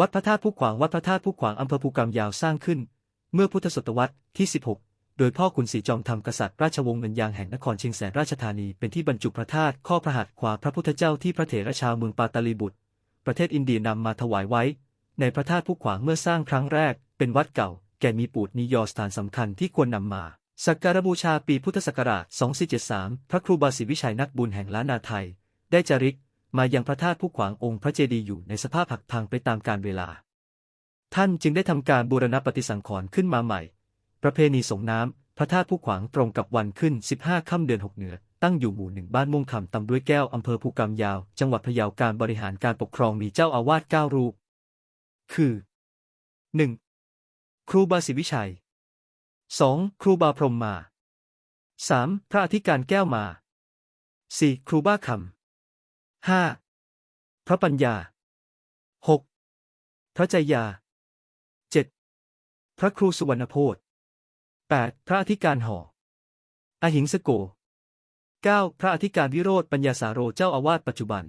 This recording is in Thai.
วัดพระธาตุผู้ขวางวัดพระธาตุผู้ขวางอำเภอภูกำยาวสร้างขึ้น เมื่อพุทธศตวรรษที่ 16 โดยพ่อขุนศรีจอมธรรมกษัตริย์ราชวงศ์เงินยางแห่งนครเชียงแสนราชธานีเป็นที่บรรจุพระธาตุข้อพระหัตถ์ขวาพระพุทธเจ้าที่พระเถระชาวเมืองปาตาลีบุตร ประเทศอินเดียนำมาถวายไว้ ในพระธาตุผู้ขวางเมื่อสร้างครั้งแรก เป็นวัดเก่า แก่มีปูดนิยอสถานสำคัญที่ควรนำมาสักการบูชาปีพุทธศักราช 2473 พระครูบาศรีวิชัยนักบุญแห่งล้านนาไทย ได้จาริก มายังพระธาตุผู้ขวางองค์พระเจดีย์อยู่ในสภาพหักพังไปตามกาลเวลา ท่านจึงได้ทำการบูรณปฏิสังขรณ์ขึ้นมาใหม่ ประเพณีส่งน้ำพระธาตุผู้ขวางตรงกับวันขึ้น 15 ค่ำเดือน 6 เหนือ ตั้งอยู่หมู่หนึ่งบ้านม่วงคำตำด้วยแก้วอำเภอภูกำยาว จังหวัดพะเยาการบริหารการปกครองมีเจ้าอาวาส9รูป คือ 1. ครูบาศรีวิชัย 2. ครูบาพรหมมา 3. พระอธิการแก้วมา 4. ครูบ้าคำ 5. พระปัญญา 6. พระใจยา 7. พระครูสุวรรณโพธ 8. พระอธิการห่ออหิงสโก 9. พระอธิการวิโรธปัญญาสาโรเจ้าอาวาสปัจจุบัน